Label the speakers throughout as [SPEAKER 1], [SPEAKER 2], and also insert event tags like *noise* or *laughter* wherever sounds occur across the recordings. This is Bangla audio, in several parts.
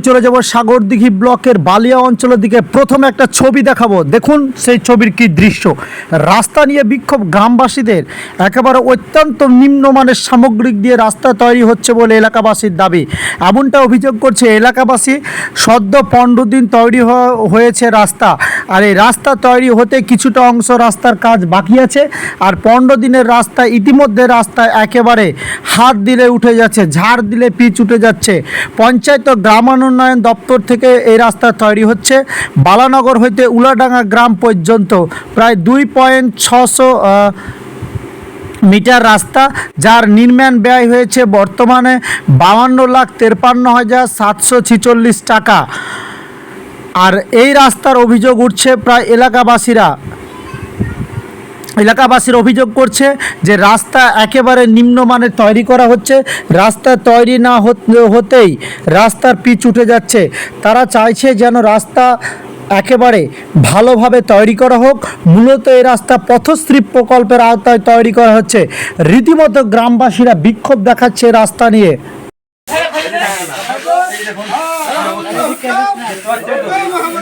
[SPEAKER 1] চলে যাব সাগরদিঘি ব্লকের বালিয়া অঞ্চলের দিকে। প্রথমে একটা ছবি দেখাবো। দেখুন সেই ছবির কি দৃশ্য। রাস্তা নিয়ে বিক্ষোভ গ্রামবাসীদের। একেবারে অত্যন্ত নিম্নমানের সামগ্রিক দিয়ে রাস্তা তৈরি হচ্ছে বলে এলাকাবাসীর দাবি। এমনটা অভিযোগ করছে এলাকাবাসী। সদ্য পনেরো দিন তৈরি হয়েছে রাস্তা। আর এই রাস্তা তৈরি হতে কিছুটা অংশ রাস্তার কাজ বাকি আছে। আর পনেরো দিনের রাস্তা ইতিমধ্যে রাস্তায় একেবারে হাত দিলে উঠে যাচ্ছে, ঝাড় দিলে পিচ উঠে যাচ্ছে। পঞ্চায়েত ও গ্রামানুন্নয়ন দপ্তর থেকে এই রাস্তা তৈরি হচ্ছে। বালানগর হইতে উলাডাঙ্গা গ্রাম পর্যন্ত প্রায় দুই পয়েন্ট ছশো মিটার রাস্তা, যার নির্মাণ ব্যয় হয়েছে বর্তমানে বাউান্ন লাখ তেপ্পান্ন হাজার সাতশো ছিচল্লিশ টাকা। আর এই রাস্তার অভিযোগ উঠছে প্রায় এলাকাবাসীরা। এলাকাবাসীর অভিযোগ করছে যে রাস্তা একেবারে নিম্নমানের তৈরি করা হচ্ছে। রাস্তা তৈরি না হতেই রাস্তার পিচ উঠে যাচ্ছে। তারা চাইছে যেন রাস্তা একেবারে ভালোভাবে তৈরি করা হোক। মূলত এই রাস্তা পথশ্রী প্রকল্পের আওতায় তৈরি করা হচ্ছে। রীতিমতো গ্রামবাসীরা বিক্ষোভ দেখাচ্ছে রাস্তা নিয়ে।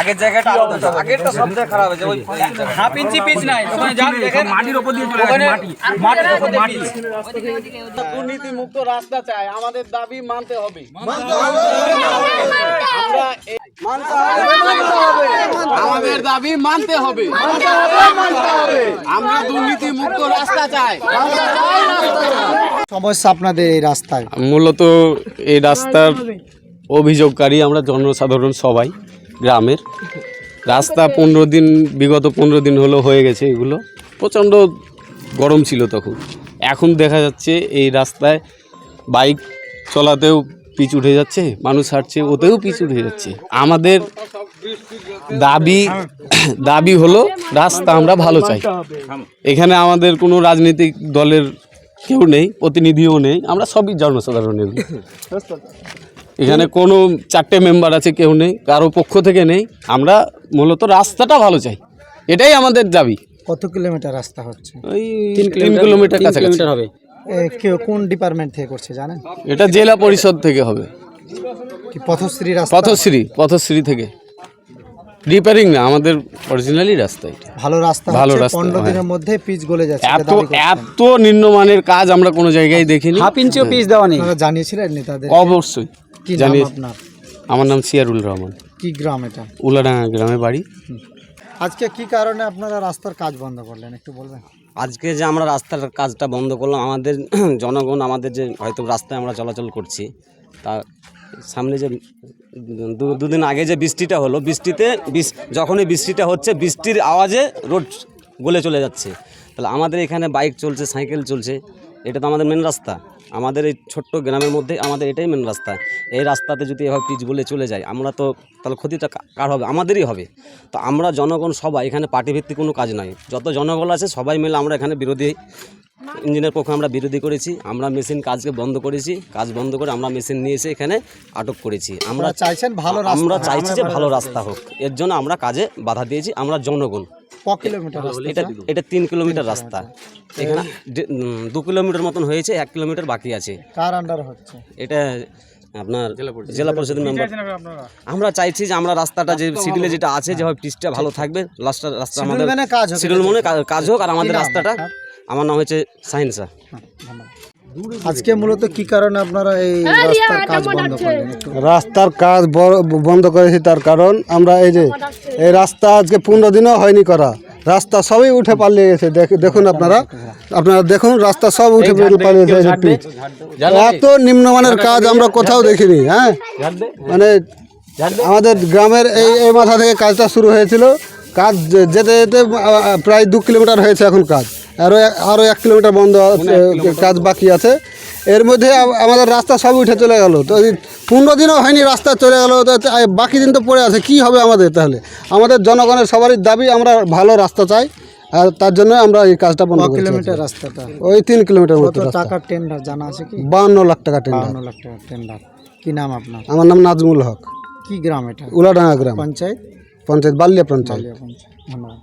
[SPEAKER 2] আগের জায়গাটা আলাদা আগেরটা সব থেকে খারাপ হয়েছে ওই হাফ ইঞ্চি পিচ নাই ওখানে যান দেখেন।
[SPEAKER 3] মাটির উপর দিয়ে চলে গেছে মাটি।
[SPEAKER 2] মাটির উপর মাটি
[SPEAKER 4] দুর্নীতি মুক্ত রাস্তা চাই আমাদের দাবি মানতে হবে। আমাদের দাবি মানতে হবে। আমরা দুর্নীতি মুক্ত রাস্তা চাই।
[SPEAKER 1] সমস্যা আপনাদের এই রাস্তায়?
[SPEAKER 5] মূলত এই রাস্তার অভিযোগকারী আমরা জনসাধারণ সবাই, গ্রামের। রাস্তা পনেরো দিন, বিগত পনেরো দিন হলো হয়ে গেছে এগুলো। প্রচণ্ড গরম ছিল তখন। এখন দেখা যাচ্ছে এই রাস্তায় বাইক চলাতেও পিচ উঠে যাচ্ছে, মানুষ হাঁটছে, ওতেও পিচ উঠে যাচ্ছে। আমাদের দাবি দাবি হলো, রাস্তা আমরা ভালো চাই। এখানে আমাদের কোনো রাজনৈতিক দলের কেউ নেই, প্রতিনিধিও নেই, আমরা সবই জনসাধারণের। এখানে কোনো চারটে মেম্বার আছে কেউ নেই কারও পক্ষ থেকে নেই। আমরা মূলত রাস্তাটা ভালো চাই। এটাই আমাদের দাবি।
[SPEAKER 1] কত কিলোমিটার রাস্তা হচ্ছে?
[SPEAKER 5] ওই তিন কিলোমিটার কাছাকাছি। হবে।
[SPEAKER 1] কে- কোন ডিপার্টমেন্ট থেকে করছে জানেন?
[SPEAKER 5] এটা জেলা পরিষদ থেকে হবে।
[SPEAKER 1] কি পথশ্রী রাস্তা?
[SPEAKER 5] পথশ্রী পথশ্রী থেকে। রিপেয়ারিং না আমাদের অরিজিনালি রাস্তা এটা।
[SPEAKER 1] ভালো রাস্তা
[SPEAKER 5] ভালো রাস্তা,
[SPEAKER 1] পনেরো
[SPEAKER 5] হ্যাঁ।
[SPEAKER 1] দিনের মধ্যে পিচ গলে যাচ্ছে
[SPEAKER 5] এত এত নিম্নমানের কাজ আমরা কোনো জায়গায় দেখিনি।
[SPEAKER 2] হাফ ইঞ্চিও পিচ দেওয়া নেই।
[SPEAKER 1] জানিয়েছিলেন নেতাদের
[SPEAKER 5] অবশ্যই।
[SPEAKER 1] কি নাম
[SPEAKER 5] জানি
[SPEAKER 1] আপনার?
[SPEAKER 5] আমার নাম সিয়ারুল রহমান।
[SPEAKER 1] কি গ্রাম এটা?
[SPEAKER 5] উলাডাঙ্গা গ্রামে বাড়ি।
[SPEAKER 1] আজকে কি কারণে আপনারা রাস্তার কাজ বন্ধ করলেন একটু বলবেন?
[SPEAKER 6] আজকে যে আমরা রাস্তার কাজটা বন্ধ করলাম আমাদের *clears throat* জনগণ আমাদের যে হয়তো রাস্তায় আমরা চলাচল করছি তা সামনে যে দু- দুদিন আগে যে বৃষ্টিটা হলো বৃষ্টিতে বৃষ- যখনই বৃষ্টিটা হচ্ছে বৃষ্টির আওয়াজে রোড গলে চলে যাচ্ছে। তাহলে আমাদের এখানে বাইক চলছে সাইকেল চলছে এটা তো আমাদের মেন রাস্তা। আমাদের এই ছোট্ট গ্রামের মধ্যে আমাদের এটাই মেন রাস্তা। এই রাস্তাতে যদি এভাবে পিচ বলে চলে যায় আমরা তো তাহলে ক্ষতিটা কার হবে? আমাদেরই হবে। তো আমরা জনগণ সবাই এখানে পার্টিভিত্তিক কোনো কাজ নয়। যত জনগণ আছে সবাই মিলে আমরা এখানে বিরোধী ইঞ্জিনের পক্ষে আমরা বিরোধী করেছি। আমরা মেশিন কাজকে বন্ধ করেছি। কাজ বন্ধ করে আমরা মেশিন নিয়ে এসে এখানে আটক করেছি। আমরা
[SPEAKER 1] চাইছেন ভালো
[SPEAKER 6] আমরা চাইছি যে ভালো রাস্তা হোক। এর জন্য আমরা কাজে বাধা দিয়েছি। আমরা জনগণ। এটা এটা? তিন কিলোমিটার রাস্তা। এখানে দু কিলোমিটার মতন হয়েছে এক কিলোমিটার বাকি আছে।
[SPEAKER 1] কার আন্ডার হচ্ছে?
[SPEAKER 6] এটা আপনার জেলা পরিষদের। মেম্বার আমরা চাইছি যে আমরা রাস্তাটা যে সিডিলে যেটা আছে যেভাবে পিচটা ভালো থাকবে লাস্টটা রাস্তা আমাদের
[SPEAKER 1] মানে
[SPEAKER 6] শিডিউল মনে কা- কাজ হোক আর আমাদের রাস্তাটা। আমার নাম হচ্ছে সাহিনসা
[SPEAKER 1] আজকে মূলত কি কারণে আপনারা এই রাস্তার কাজ বন্ধ করলেন
[SPEAKER 7] রাস্তার কাজ বন্ধ করেছি তার কারণ আমরা এই যে এই রাস্তা আজকে পনেরো দিনও হয়নি করা। রাস্তা সবই উঠে পালিয়ে গেছে দেখ- দেখুন আপনারা। আপনারা দেখুন রাস্তা সব উঠে পালিয়ে গেছে। এত নিম্নমানের কাজ আমরা কোথাও দেখিনি হ্যাঁ? মানে আমাদের গ্রামের এই এই মাথা থেকে কাজটা শুরু হয়েছিল। কাজ যেতে যেতে প্রায় দু কিলোমিটার হয়েছে এখন কাজ। আরও আরও এক কিলোমিটার বন্ধ কাজ বাকি আছে। এর মধ্যে আমাদের রাস্তা সব উঠে চলে গেল। তো পনেরো দিনও হয়নি রাস্তা চলে গেল তো বাকি দিন তো পড়ে আছে কি হবে আমাদের তাহলে? আমাদের জনগণের সবারই দাবি আমরা ভালো রাস্তা চাই আর তার জন্য আমরা এই কাজটা বন্ধ করেছি।
[SPEAKER 1] কিলোমিটার। রাস্তাটা?
[SPEAKER 7] ওই তিন কিলোমিটার মতো
[SPEAKER 1] টাকার টেন্ডার জানা আছে কি?
[SPEAKER 7] বাউন্ন লাখ টাকা টেন্ডার
[SPEAKER 1] বাউন্ন লাখ টাকার টেন্ডার কি নাম আপনার?
[SPEAKER 7] আমার নাম নাজমুল হক।
[SPEAKER 1] কি গ্রাম এটা?
[SPEAKER 7] উলাডাঙ্গা গ্রাম।
[SPEAKER 1] পঞ্চায়েত?
[SPEAKER 7] পঞ্চায়েত বালিয়া পঞ্চায়েত।
[SPEAKER 1] পঞ্চায়েত ধন্যবাদ।